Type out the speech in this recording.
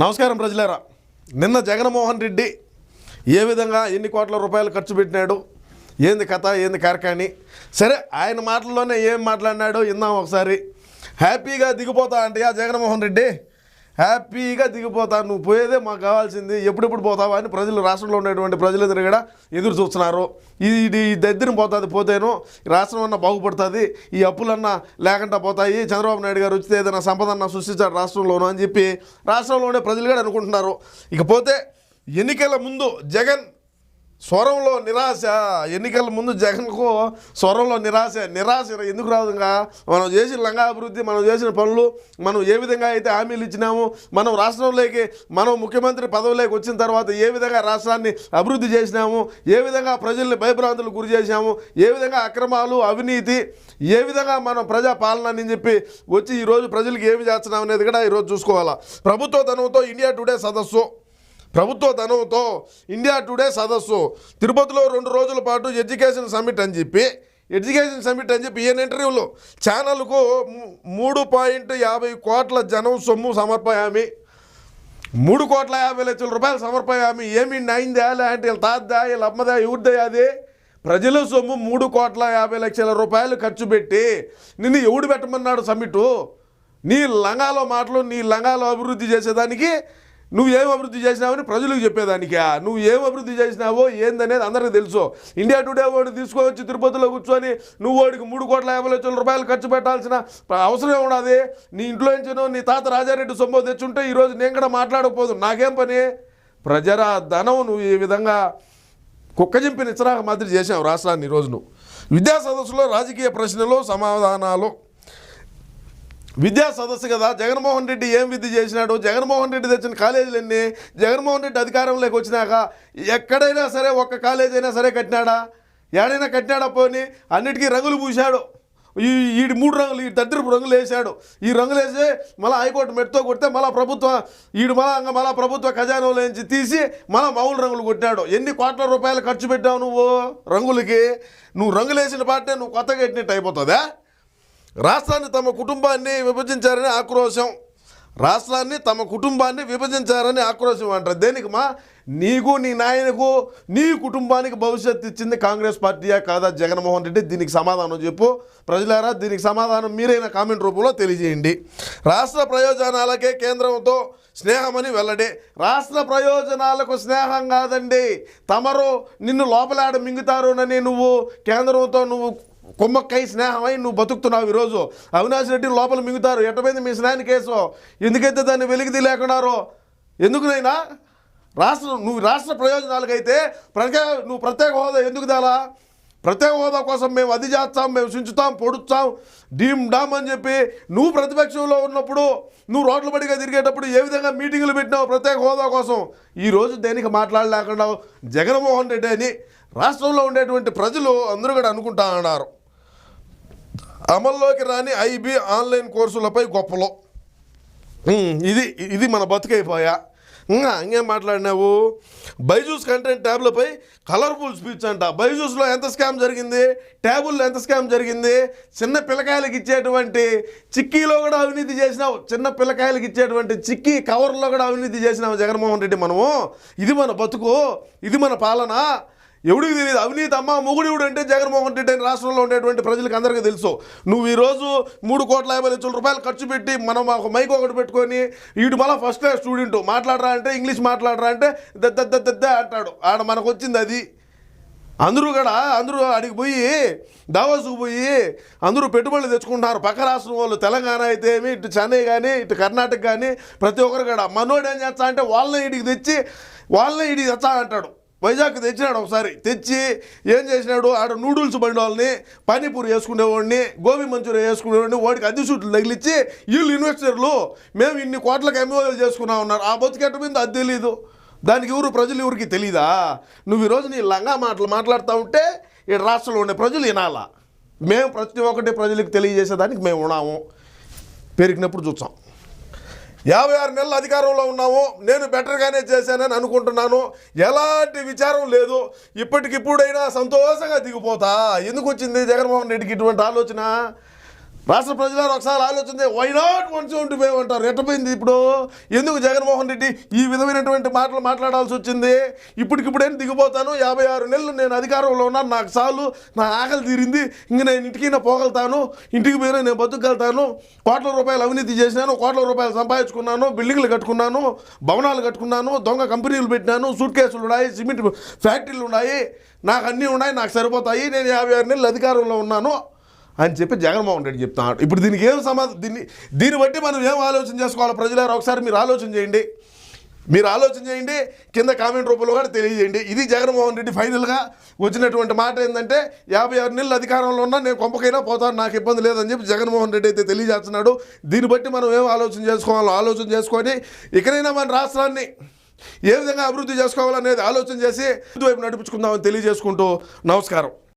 నమస్కారం ప్రజలారా. నిన్న జగన్మోహన్ రెడ్డి ఏ విధంగా ఎన్ని కోట్ల రూపాయలు ఖర్చు పెట్టినాడు ఏంది కథ ఏంది కార్కాని సరే ఆయన మాటల్లోనే ఏం మాట్లాడినాడో విందాం ఒకసారి. హ్యాపీగా దిగిపోతా అంటే జగన్మోహన్ రెడ్డి? హ్యాపీగా దిగిపోతా. నువ్వు పోయేదే మాకు కావాల్సింది. ఎప్పుడెప్పుడు పోతావా అని ప్రజలు రాష్ట్రంలో ఉన్నటువంటి ప్రజలందరూ కూడా ఎదురు చూస్తున్నారు. ఇది ఇది ఈ పోతుంది పోతేను ఈ రాష్ట్రం అన్నా బాగుపడుతుంది ఈ అప్పులన్నా లేకుండా పోతాయి. చంద్రబాబు నాయుడు గారు వచ్చితే ఏదైనా సంపదన్న సృష్టించారు రాష్ట్రంలోనూ అని చెప్పి రాష్ట్రంలోనే ప్రజలు కూడా అనుకుంటున్నారు. ఇకపోతే ఎన్నికల ముందు జగన్ స్వరంలో నిరాశ ఎన్నికల ముందు జగన్కు స్వరంలో నిరాశ. నిరాశ ఎందుకు రాదు ఇంకా? మనం చేసిన లంగా అభివృద్ధి మనం చేసిన పనులు మనం ఏ విధంగా అయితే హామీలు ఇచ్చినాము మనం రాష్ట్రంలోకి మనం ముఖ్యమంత్రి పదవిలోకి వచ్చిన తర్వాత ఏ విధంగా రాష్ట్రాన్ని అభివృద్ధి చేసినాము ఏ విధంగా ప్రజల్ని భయభ్రాంతులకు గురి చేసినాము ఏ విధంగా అక్రమాలు అవినీతి ఏ విధంగా మనం ప్రజా పాలన అని చెప్పి వచ్చి ఈరోజు ప్రజలకు ఏమి చేస్తున్నాం అనేది కూడా ఈరోజు చూసుకోవాలా. ప్రభుత్వ ధనంతో ఇండియా టుడే సదస్సు. ప్రభుత్వ ధనంతో ఇండియా టుడే సదస్సు. తిరుపతిలో రెండు రోజుల పాటు ఎడ్యుకేషన్ సమ్మిట్ అని చెప్పి ఎడ్యుకేషన్ సమ్మిట్ అని చెప్పి ఈయన ఇంటర్వ్యూలో ఛానల్కు మూడు పాయింట్ యాభై కోట్ల జనం సొమ్ము సమర్పయామి. మూడు కోట్ల యాభై లక్షల రూపాయలు సమర్పయామి. ఏమి నైందా లేదంటే వీళ్ళ తాతదా వీళ్ళ అమ్మదా ఎవరిదా అది? ప్రజల సొమ్ము మూడు కోట్ల యాభై లక్షల రూపాయలు ఖర్చు పెట్టి నిన్ను ఎవడు పెట్టమన్నాడు సమ్మిటు? నీ లంగాలో మాటలు నీ లంగాలో అభివృద్ధి చేసేదానికి నువ్వు ఏం అభివృద్ధి చేసినావని ప్రజలకు చెప్పేదానికా. నువ్వు ఏం అభివృద్ధి చేసినావో ఏందనేది అందరికీ తెలుసు. ఇండియా టుడే వాడు తీసుకొచ్చి తిరుపతిలో కూర్చొని నువ్వు వాడికి మూడు కోట్ల యాభై లక్షల రూపాయలు ఖర్చు పెట్టాల్సిన అవసరం ఉన్నది నీ ఇంట్లో నుంచినో నీ తాత రాజారెడ్డి సొమ్ము తెచ్చుంటే ఈరోజు నేను కూడా మాట్లాడకపోదు. నాకేం పని? ప్రజల ధనం నువ్వు ఈ విధంగా కుక్కజింపిన ఇచ్చరాక మాదిరి చేసావు రాష్ట్రాన్ని ఈరోజు నువ్వు విద్యా సదస్సులో రాజకీయ ప్రశ్నలు సమాధానాలు. విద్యా సదస్సు కదా. జగన్మోహన్ రెడ్డి ఏం విద్య చేసినాడు? జగన్మోహన్ రెడ్డి తెచ్చిన కాలేజీలన్నీ జగన్మోహన్ రెడ్డి అధికారంలోకి వచ్చినాక ఎక్కడైనా సరే ఒక్క కాలేజ్ అయినా సరే కట్టినాడా? ఏడైనా కట్టినాడా పోని? అన్నిటికీ రంగులు పూశాడు. ఈ వీడి మూడు రంగులు ఈ దద్దరిపు రంగులు వేసాడు ఈ రంగులు వేసి మళ్ళీ హైకోర్టు మెట్తో కొడితే మళ్ళీ ప్రభుత్వం ఈడు మళ్ళా ఇంకా మళ్ళీ ప్రభుత్వ ఖజానాలో నుంచి తీసి మళ్ళీ మామూలు రంగులు కొట్టినాడు. ఎన్ని కోట్ల రూపాయలు ఖర్చు పెట్టావు నువ్వు రంగులకి? నువ్వు రంగులు వేసిన పాటే నువ్వు కొత్తగా కట్టినట్టు అయిపోతుందా? రాష్ట్రాన్ని తమ కుటుంబాన్ని విభజించారని ఆక్రోశం. రాష్ట్రాన్ని తమ కుటుంబాన్ని విభజించారని ఆక్రోశం అంటారు. దేనికి మా నీకు నీ నాయనకు నీ కుటుంబానికి భవిష్యత్తు ఇచ్చింది కాంగ్రెస్ పార్టీయా కాదా జగన్మోహన్ రెడ్డి? దీనికి సమాధానం చెప్పు. ప్రజలారా దీనికి సమాధానం మీరైనా కామెంట్ రూపంలో తెలియజేయండి. రాష్ట్ర ప్రయోజనాలకే కేంద్రంతో స్నేహమని వెల్లడి. రాష్ట్ర ప్రయోజనాలకు స్నేహం కాదండి. తమరు నిన్ను లోపలాడ మింగుతారునని నువ్వు కేంద్రంతో నువ్వు కొమ్మక్కై స్నేహమై నువ్వు బతుకుతున్నావు ఈరోజు. అవినాష్ రెడ్డి లోపల మింగుతారు. ఎట్టపోయింది మీ స్నేహాన్ని కేసు? ఎందుకైతే దాన్ని వెలికి లేకున్నారో? ఎందుకునైనా రాష్ట్ర నువ్వు రాష్ట్ర ప్రయోజనాలకైతే ప్రత్యేక నువ్వు ప్రత్యేక హోదా ఎందుకు దాలా? ప్రత్యేక హోదా కోసం మేము అది చేస్తాం మేము సించుతాం పొడుస్తాం డీమ్ డామ్ అని చెప్పి నువ్వు ప్రతిపక్షంలో ఉన్నప్పుడు నువ్వు రోడ్ల బడిగా తిరిగేటప్పుడు ఏ విధంగా మీటింగులు పెట్టినావు ప్రత్యేక హోదా కోసం? ఈరోజు దేనికి మాట్లాడలేకుండా జగన్మోహన్ రెడ్డి అని రాష్ట్రంలో ఉండేటువంటి ప్రజలు అందరూ కూడా అనుకుంటా అన్నారు అమల్లోకి రాని ఐబీ ఆన్లైన్ కోర్సులపై గొప్పలో. ఇది ఇది మన బతుకైపోయా. ఇంకా ఇంకేం మాట్లాడినావు? బైజూస్ కంటెంట్ ట్యాబ్లపై కలర్ఫుల్ స్పీచ్ అంట. బైజూస్లో ఎంత స్కామ్ జరిగింది? ట్యాబుల్లో ఎంత స్కామ్ జరిగింది? చిన్న పిల్లకాయలకు ఇచ్చేటువంటి చిక్కీలో కూడా అవినీతి చేసినావు. చిన్న పిల్లకాయలకి ఇచ్చేటువంటి చిక్కీ కవర్లో కూడా అవినీతి చేసినావు జగన్మోహన్ రెడ్డి మనము. ఇది మన బతుకు. ఇది మన పాలన. ఎవడికి తెలియదు? అవినీతి అమ్మ మొగుడివుడు అంటే జగన్మోహన్ రెడ్డి అని రాష్ట్రంలో ఉండేటువంటి ప్రజలకు అందరికీ తెలుసు. నువ్వు ఈరోజు మూడు కోట్ల యాభై లక్షల రూపాయలు ఖర్చు పెట్టి మనం ఒక మైక్ ఒకటి పెట్టుకొని వీడు మళ్ళీ ఫస్ట్ క్లాస్ స్టూడెంట్ మాట్లాడరా అంటే ఇంగ్లీష్ మాట్లాడరా అంటే దద్ద దద్ద అంటాడు. ఆడ మనకు వచ్చింది అది. అందరూ కూడా అందరూ అడిగి పోయి దావాసుకు పోయి అందరూ పెట్టుబడులు తెచ్చుకుంటున్నారు. పక్క రాష్ట్రం వాళ్ళు తెలంగాణ అయితే ఏమి ఇటు చెన్నై కానీ ఇటు కర్ణాటక కానీ ప్రతి ఒక్కరు కూడా మనోడు ఏం చేస్తా అంటే వాళ్ళని ఇడికి తెచ్చి వాళ్ళని ఇడికి తెచ్చా అంటాడు. వైజాగ్ తెచ్చినాడు ఒకసారి. తెచ్చి ఏం చేసినాడు? ఆడ నూడిల్స్ బండి వాళ్ళని పానీపూరి వేసుకునేవాడిని గోబీ మంచూరియా వేసుకునేవాడిని వాడికి అద్దె సూట్లు తగిలిచ్చి వీళ్ళు ఇన్వెస్టర్లు మేము ఇన్ని కోట్లకు ఎంఓఎల్ చేసుకున్నాం ఉన్నారు ఆ బతికెట్ట మీద అది తెలీదు. దానికి ఎవరు ప్రజలు ఎవరికి తెలీదా? నువ్వు ఈరోజు నీ లంగా మాటలు మాట్లాడుతూ ఉంటే ఈ రాష్ట్రంలో ఉండే ప్రజలు వినాలా? మేము ప్రతి ఒక్కటి ప్రజలకు తెలియజేసేదానికి మేము ఉన్నాము. పెరిగినప్పుడు చూస్తాం. యాభై ఆరు నెలలు అధికారంలో ఉన్నాము. నేను బెటర్గానే చేశానని అనుకుంటున్నాను. ఎలాంటి విచారం లేదు. ఇప్పటికిప్పుడైనా సంతోషంగా దిగిపోతా. ఎందుకు వచ్చింది జగన్మోహన్ రెడ్డికి ఇటువంటి ఆలోచన? రాష్ట్ర ప్రజలారు ఒకసారి ఆలోచించే why not one seventy five అంటారు ఎట్టపోయింది ఇప్పుడు ఎందుకు జగన్మోహన్ రెడ్డి ఈ విధమైనటువంటి మాటలు మాట్లాడాల్సి వచ్చింది? ఇప్పటికిప్పుడేం దిగిపోతాను. యాభై ఆరు నెలలు నేను అధికారంలో ఉన్నాను. నాకు చాలు. నా ఆకలి తీరింది. ఇంక నేను ఇంటికి పోగలుగుతాను. ఇంటికి పోయినా నేను బతుకగలుగుతాను. కోట్ల రూపాయలు అవినీతి చేసినాను. కోట్ల రూపాయలు సంపాదించుకున్నాను. బిల్డింగ్లు కట్టుకున్నాను. భవనాలు కట్టుకున్నాను. దొంగ కంపెనీలు పెట్టినాను. సూట్ కేసులు ఉన్నాయి. సిమెంట్ ఫ్యాక్టరీలు ఉన్నాయి. నాకు అన్నీ ఉన్నాయి. నాకు సరిపోతాయి. నేను యాభై ఆరు నెలలు అధికారంలో ఉన్నాను. అని చెప్పి జగన్మోహన్ రెడ్డి చెప్తున్నాడు. ఇప్పుడు దీనికి ఏం సమాధానం దీన్ని దీన్ని బట్టి మనం ఏం ఆలోచన చేసుకోవాలి? ప్రజలారు ఒకసారి మీరు ఆలోచన చేయండి. మీరు ఆలోచన చేయండి. కింద కామెంట్ రూపంలో కూడా తెలియజేయండి. ఇది జగన్మోహన్ రెడ్డి ఫైనల్గా వచ్చినటువంటి మాట ఏంటంటే యాభై ఆరు నెలలు అధికారంలో ఉన్నా నేను కొంపకైనా పోతాను నాకు ఇబ్బంది లేదని చెప్పి జగన్మోహన్ రెడ్డి అయితే తెలియజేస్తున్నాడు. దీన్ని బట్టి మనం ఏం ఆలోచన చేసుకోవాలో? ఆలోచన చేసుకొని ఇకనైనా మన రాష్ట్రాన్ని ఏ విధంగా అభివృద్ధి చేసుకోవాలనేది ఆలోచన చేసి వైపు నడిపించుకుందామని తెలియజేసుకుంటూ నమస్కారం.